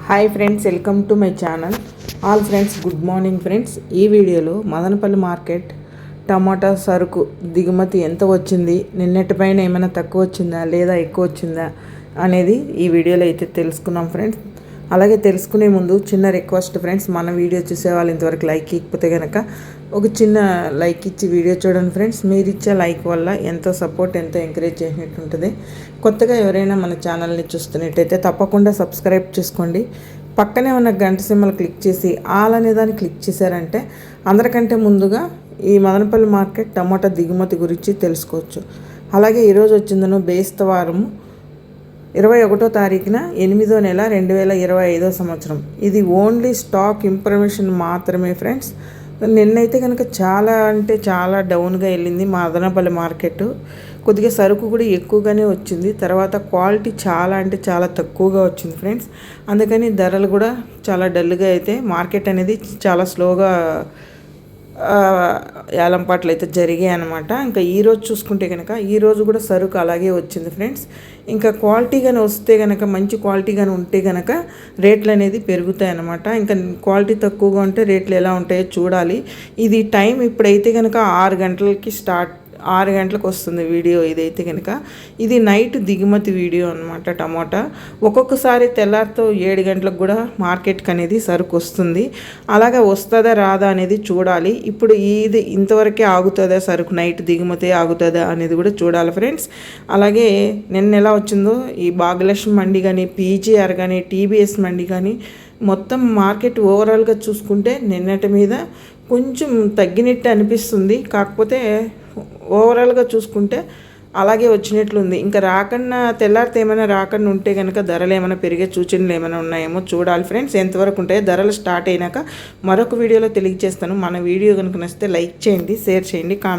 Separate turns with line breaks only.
Hi friends welcome to my channel all friends good morning friends ఈ వీడియోలో Madanapalle market టమాటా సరుకు దిగుమతి ఎంత వచ్చింది నిన్నటి పైన ఏమైనా తక్కువ వచ్చిందా లేదా ఎక్కువ వచ్చిందా అనేది ఈ వీడియోలో అయితే తెలుసుకున్నాం ఫ్రెండ్స్ అలాగే తెలుసుకునే ముందు చిన్న రిక్వెస్ట్ ఫ్రెండ్స్ మన వీడియో చూసే వాళ్ళు ఇంతవరకు లైక్ ఇకపోతే కనుక ఒక చిన్న లైక్ ఇచ్చి వీడియో చూడండి ఫ్రెండ్స్. మీరు ఇచ్చే లైక్ వల్ల ఎంతో సపోర్ట్ ఎంతో ఎంకరేజ్ చేసినట్టు ఉంటుంది కొత్తగా ఎవరైనా మన ఛానల్ని చూస్తున్నట్టయితే తప్పకుండా సబ్స్క్రైబ్ చేసుకోండి. పక్కనే ఉన్న గంట సింబల్ క్లిక్ చేసి ఆల్ అనే దాన్ని క్లిక్ చేశారంటే అందరికంటే ముందుగా ఈ మదనపల్లి మార్కెట్ టమాటా దిగుమతి గురించి తెలుసుకోవచ్చు. అలాగే ఈరోజు వచ్చిందను బేస్తవారము ఇరవై ఒకటో తారీఖున ఎనిమిదో నెల రెండు వేల ఇరవై ఐదో సంవత్సరం. ఇది ఓన్లీ స్టాక్ ఇన్ఫర్మేషన్ మాత్రమే ఫ్రెండ్స్ నిన్నైతే కనుక చాలా అంటే చాలా డౌన్గా వెళ్ళింది మా అదనపల్లి మార్కెట్. కొద్దిగా సరుకు కూడా ఎక్కువగానే వచ్చింది. తర్వాత క్వాలిటీ చాలా అంటే చాలా తక్కువగా వచ్చింది ఫ్రెండ్స్ అందుకని ధరలు కూడా చాలా డల్గా అయితే మార్కెట్ అనేది చాలా స్లోగా యాలంపాట్లు అయితే జరిగాయి అనమాట ఇంకా ఈరోజు చూసుకుంటే కనుక ఈరోజు కూడా సరుకు అలాగే వచ్చింది ఫ్రెండ్స్. ఇంకా క్వాలిటీ కానీ వస్తే కనుక మంచి క్వాలిటీ కానీ ఉంటే కనుక రేట్లు అనేది పెరుగుతాయి అనమాట ఇంకా క్వాలిటీ తక్కువగా ఉంటే రేట్లు ఎలా ఉంటాయో చూడాలి. ఇది టైం ఇప్పుడైతే కనుక ఆరు గంటలకి స్టార్ట్ ఆరు గంటలకు వస్తుంది వీడియో ఇదైతే కనుక ఇది నైట్ దిగుమతి వీడియో అనమాట టమాటా. ఒక్కొక్కసారి తెల్లారితో ఏడు గంటలకు కూడా మార్కెట్కి అనేది సరుకు వస్తుంది. అలాగే వస్తుందా రాదా అనేది చూడాలి. ఇప్పుడు ఇది ఇంతవరకే ఆగుతుందా సరుకు? నైట్ దిగుమతి ఆగుతుందా అనేది కూడా చూడాలి ఫ్రెండ్స్. అలాగే నిన్న ఎలా వచ్చిందో ఈ భాగ్యలక్ష్మి మండి కానీ పీజీఆర్ కానీ టీబీఎస్ మండి కానీ మొత్తం మార్కెట్ ఓవరాల్గా చూసుకుంటే నిన్నటి మీద కొంచెం తగ్గినట్టు అనిపిస్తుంది. కాకపోతే ఓవరాల్గా చూసుకుంటే అలాగే వచ్చినట్లుంది. ఇంకా రాకన్నా తెల్లారితే ఏమైనా రాకుండా ఉంటే కనుక ధరలు ఏమైనా పెరిగే సూచనలు ఏమైనా ఉన్నాయేమో చూడాలి ఫ్రెండ్స్. ఎంతవరకు ఉంటాయో ధరలు స్టార్ట్ అయినాక మరొక వీడియోలో తెలియజేస్తాను. మన వీడియో కనుక నచ్చితే లైక్ చేయండి షేర్ చేయండి కామెంట్